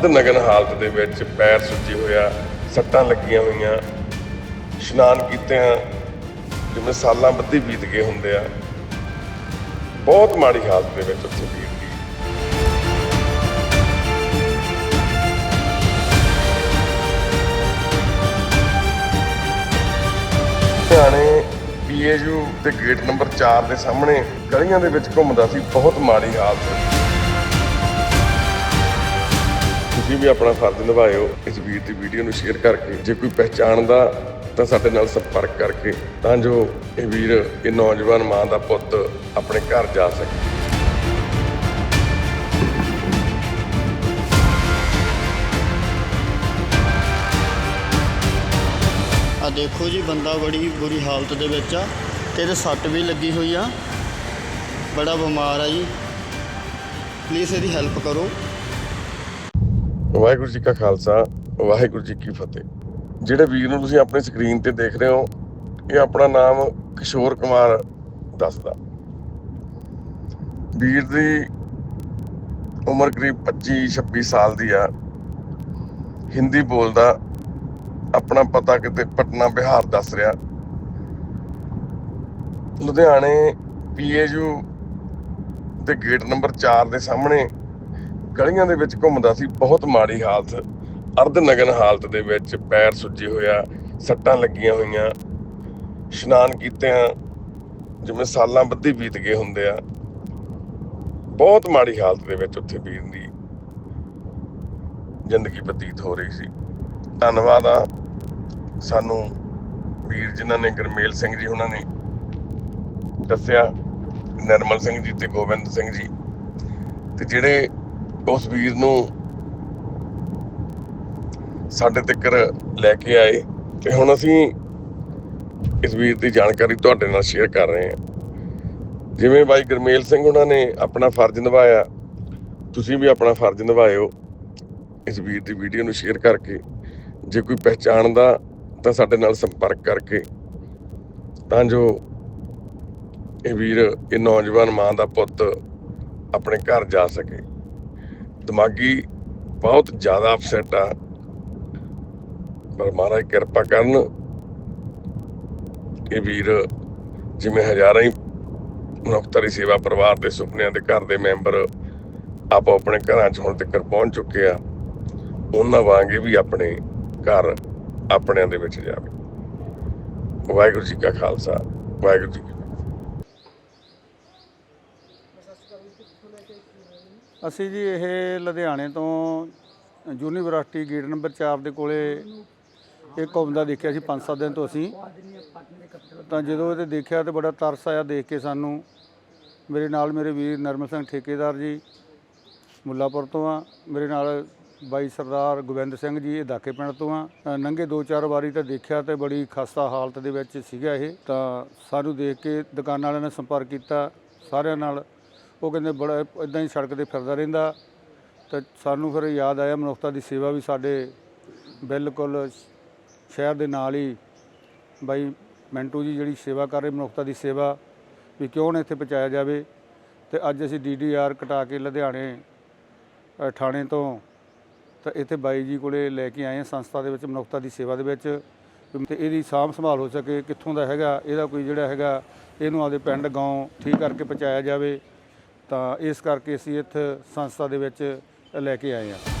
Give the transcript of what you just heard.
ਅਰਧ ਨਗਨ ਹਾਲਤ ਦੇ ਵਿੱਚ ਪੈਰ ਸੁੱਜੇ ਹੋਇਆ, ਸੱਟਾਂ ਲੱਗੀਆਂ ਹੋਈਆਂ, ਇਸ਼ਨਾਨ ਕੀਤੇ ਜਿਵੇਂ ਸਾਲਾਂ ਬੱਧੀ ਬੀਤ ਗਏ ਹੁੰਦੇ ਆ। ਬਹੁਤ ਮਾੜੀ ਹਾਲਤ ਦੇ ਵਿੱਚ ਉੱਥੇ ਵੀਰ ਦੀ ਹਰਿਆਣੇ ਪੀਏਯੂ ਦੇ ਗੇਟ ਨੰਬਰ 4 ਦੇ ਸਾਹਮਣੇ ਗਲੀਆਂ ਦੇ ਵਿੱਚ ਘੁੰਮਦਾ ਸੀ। ਬਹੁਤ ਮਾੜੀ ਹਾਲਤ। ਤੁਸੀਂ ਵੀ ਆਪਣਾ ਫਰਜ਼ ਨਿਭਾਇਓ ਇਸ ਵੀਰ ਦੀ ਵੀਡੀਓ ਨੂੰ ਸ਼ੇਅਰ ਕਰਕੇ। ਜੇ ਕੋਈ ਪਹਿਚਾਣਦਾ ਤਾਂ ਸਾਡੇ ਨਾਲ ਸੰਪਰਕ ਕਰਕੇ ਤਾਂ ਜੋ ਇਹ ਵੀਰ, ਇਹ ਨੌਜਵਾਨ ਮਾਂ ਦਾ ਪੁੱਤ ਆਪਣੇ ਘਰ ਜਾ ਸਕੇ। ਆ ਦੇਖੋ ਜੀ, ਬੰਦਾ ਬੜੀ ਬੁਰੀ ਹਾਲਤ ਦੇ ਵਿੱਚ ਆ। ਤੇ ਇਹਦੇ ਸੱਟ ਵੀ ਲੱਗੀ ਹੋਈ ਆ। ਬੜਾ ਬਿਮਾਰ ਆ ਜੀ। ਪਲੀਜ਼ ਇਹਦੀ ਹੈਲਪ ਕਰੋ। ਵਾਹਿਗੁਰੂ ਜੀ ਕਾ ਖਾਲਸਾ, ਵਾਹਿਗੁਰੂ ਜੀ ਕੀ ਫਤਿਹ। ਜਿਹੜੇ ਵੀਰ ਨੂੰ ਤੁਸੀਂ ਆਪਣੀ ਸਕਰੀਨ ਤੇ ਦੇਖ ਰਹੇ ਹੋ, ਇਹ ਆਪਣਾ ਨਾਮ ਕਿਸ਼ੋਰ ਕੁਮਾਰ ਦੱਸਦਾ। ਵੀਰ ਦੀ ਉਮਰ ਕਰੀਬ 25 26 ਸਾਲ ਦੀ ਆ। ਹਿੰਦੀ ਬੋਲਦਾ, ਆਪਣਾ ਪਤਾ ਕਿਤੇ ਪਟਨਾ, ਬਿਹਾਰ ਦੱਸ ਰਿਹਾ। ਲੁਧਿਆਣੇ ਪੀਏਯੂ ਤੇ ਗੇਟ ਨੰਬਰ 4 ਦੇ ਸਾਹਮਣੇ ਗਲੀਆਂ ਦੇ ਵਿੱਚ ਘੁੰਮਦਾ ਸੀ, ਬਹੁਤ ਮਾੜੀ ਹਾਲਤ। ਅਰਧ ਨਗਨ ਹਾਲਤ ਦੇ ਵਿੱਚ ਪੈਰ ਸੁੱਜੇ ਹੋਇਆ, ਸੱਟਾਂ ਲੱਗੀਆਂ ਹੋਈਆਂ। ਇਸ਼ਨਾਨ ਕੀਤੇ ਜਿਵੇਂ ਸਾਲਾਂ ਬੱਧੀ ਬੀਤ ਗਏ ਹੁੰਦੇ ਆ। ਬਹੁਤ ਮਾੜੀ ਹਾਲਤ ਦੇ ਵਿੱਚ ਉੱਥੇ ਵੀਰ ਦੀ ਜ਼ਿੰਦਗੀ ਬਤੀਤ ਹੋ ਰਹੀ ਸੀ। ਧੰਨਵਾਦ ਆ ਸਾਨੂੰ ਵੀਰ ਜਿਨ੍ਹਾਂ ਨੇ, ਗਰਮੇਲ ਸਿੰਘ ਜੀ ਉਹਨਾਂ ਨੇ ਦੱਸਿਆ, ਨਰਮਲ ਸਿੰਘ ਜੀ ਤੇ ਗੋਬਿੰਦ ਸਿੰਘ ਜੀ। ਤੇ ਜਿਹੜੇ ਉਸ ਵੀਰ ਨੂੰ ਸਾਡੇ ਤੱਕ ਲੈ ਕੇ ਆਏ ਤੇ ਹੁਣ ਅਸੀਂ ਇਸ ਵੀਰ ਦੀ ਜਾਣਕਾਰੀ ਤੁਹਾਡੇ ਨਾਲ ਸ਼ੇਅਰ ਕਰ ਰਹੇ ਹਾਂ। ਜਿਵੇਂ ਬਾਈ ਗਰਮੇਲ ਸਿੰਘ ਉਹਨਾਂ ਨੇ ਆਪਣਾ ਫਰਜ਼ ਨਿਭਾਇਆ, ਤੁਸੀਂ ਵੀ ਆਪਣਾ ਫਰਜ਼ ਨਿਭਾਇਓ ਇਸ ਵੀਰ ਦੀ ਵੀਡੀਓ ਨੂੰ ਸ਼ੇਅਰ ਕਰਕੇ। ਜੇ ਕੋਈ ਪਹਿਚਾਣਦਾ ਤਾਂ ਸਾਡੇ ਨਾਲ ਸੰਪਰਕ ਕਰਕੇ। ਤਾਂ ਜੋ ਇਹ ਵੀਰ, ਇਹ ਨੌਜਵਾਨ ਮਾਂ ਦਾ ਪੁੱਤ ਆਪਣੇ ਘਰ ਜਾ ਸਕੇ। ਦਿਮਾਗੀ ਬਹੁਤ ਜ਼ਿਆਦਾ ਅਪਸੈਟ ਆ। ਪਰ ਮਹਾਰਾਜ ਕਿਰਪਾ ਕਰਨ ਇਹ ਵੀਰ ਜਿਵੇਂ ਹਜ਼ਾਰਾਂ ਹੀ ਮਨੁੱਖਤਾ ਸੇਵਾ ਪਰਿਵਾਰ ਦੇ ਸੁਪਨਿਆਂ ਦੇ ਘਰ ਦੇ ਮੈਂਬਰ ਆਪੋ ਆਪਣੇ ਘਰਾਂ 'ਚ ਹੁਣ ਤੱਕ ਪਹੁੰਚ ਚੁੱਕੇ ਆ, ਉਹਨਾਂ ਵਾਂਗੇ ਵੀ ਆਪਣੇ ਘਰ ਆਪਣਿਆਂ ਦੇ ਵਿੱਚ ਜਾਵੇ। ਵਾਹਿਗੁਰੂ ਜੀ ਕਾ ਖਾਲਸਾ, ਵਾਹਿਗੁਰੂ ਜੀ ਕੀ ਫਤਿਹ ਅਸੀਂ ਜੀ ਇਹ ਲੁਧਿਆਣੇ ਤੋਂ ਯੂਨੀਵਰਸਿਟੀ ਗੇਟ ਨੰਬਰ 4 ਦੇ ਕੋਲੇ ਇਹ ਘੁੰਮਦਾ ਦੇਖਿਆ ਸੀ 5-7 ਦਿਨ ਤੋਂ ਅਸੀਂ। ਤਾਂ ਜਦੋਂ ਇਹਦੇ ਦੇਖਿਆ ਤੇ ਬੜਾ ਤਰਸ ਆਇਆ ਦੇਖ ਕੇ ਸਾਨੂੰ। ਮੇਰੇ ਨਾਲ ਮੇਰੇ ਵੀਰ ਨਰਮਲ ਸਿੰਘ ਠੇਕੇਦਾਰ ਜੀ ਮੁੱਲਾਪੁਰ ਤੋਂ ਆ। ਮੇਰੇ ਨਾਲ ਬਾਈ ਸਰਦਾਰ ਗੋਬਿੰਦ ਸਿੰਘ ਜੀ ਇਹ ਦਾਕੇ ਪਿੰਡ ਤੋਂ ਆ। ਅ, ਨੰਗੇ ਦੋ ਚਾਰ ਵਾਰੀ ਤਾਂ ਦੇਖਿਆ ਤੇ ਬੜੀ ਖਸਤਾ ਹਾਲਤ ਦੇ ਵਿੱਚ ਸੀਗਾ ਇਹ। ਤਾਂ ਸਾਨੂੰ ਦੇਖ ਕੇ ਦੁਕਾਨ ਵਾਲਿਆਂ ਨੇ ਸੰਪਰਕ ਕੀਤਾ ਸਾਰਿਆਂ ਨਾਲ ਉਹ ਕਹਿੰਦੇ ਬੜਾ ਇਦਾਂ ਹੀ ਸੜਕ ਤੇ ਫਿਰਦਾ ਰਹਿੰਦਾ। ਤਾਂ ਸਾਨੂੰ ਫਿਰ ਯਾਦ ਆਇਆ, ਮਨੁੱਖਤਾ ਦੀ ਸੇਵਾ ਵੀ ਸਾਡੇ ਬਿਲਕੁਲ ਸ਼ਹਿਰ ਦੇ ਨਾਲ ਹੀ। ਬਾਈ ਮੈਂਟੂ ਜੀ ਜਿਹੜੀ ਸੇਵਾ ਕਰ ਰਹੇ, ਮਨੁੱਖਤਾ ਦੀ ਸੇਵਾ ਵੀ ਕਿਉਂ ਨਾ ਇੱਥੇ ਪਹੁੰਚਾਇਆ ਜਾਵੇ। ਤੇ ਅੱਜ ਅਸੀਂ ਡੀਡੀਆਰ ਕਟਾ ਕੇ ਲੁਧਿਆਣੇ ਥਾਣੇ ਤੋਂ ਤਾਂ ਇੱਥੇ ਬਾਈ ਜੀ ਕੋਲੇ ਲੈ ਕੇ ਆਏ ਹਾਂ ਸੰਸਥਾ ਦੇ ਵਿੱਚ ਮਨੁੱਖਤਾ ਦੀ ਸੇਵਾ ਦੇ ਵਿੱਚ। ਵੀ ਤੇ ਇਹਦੀ ਸਾਂਭ ਸੰਭਾਲ ਹੋ ਸਕੇ, ਕਿੱਥੋਂ ਦਾ ਹੈਗਾ, ਇਹਦਾ ਕੋਈ ਜਿਹੜਾ ਹੈਗਾ, ਇਹਨੂੰ ਆਪਦੇ ਪਿੰਡ, ਗਾਉਂ ਠੀਕ ਕਰਕੇ ਪਹੁੰਚਾਇਆ ਜਾਵੇ। ਤਾਂ ਇਸ ਕਰਕੇ ਅਸੀਂ ਇੱਥੇ ਸੰਸਥਾ ਦੇ ਵਿੱਚ ਲੈ ਕੇ ਆਏ ਹਾਂ।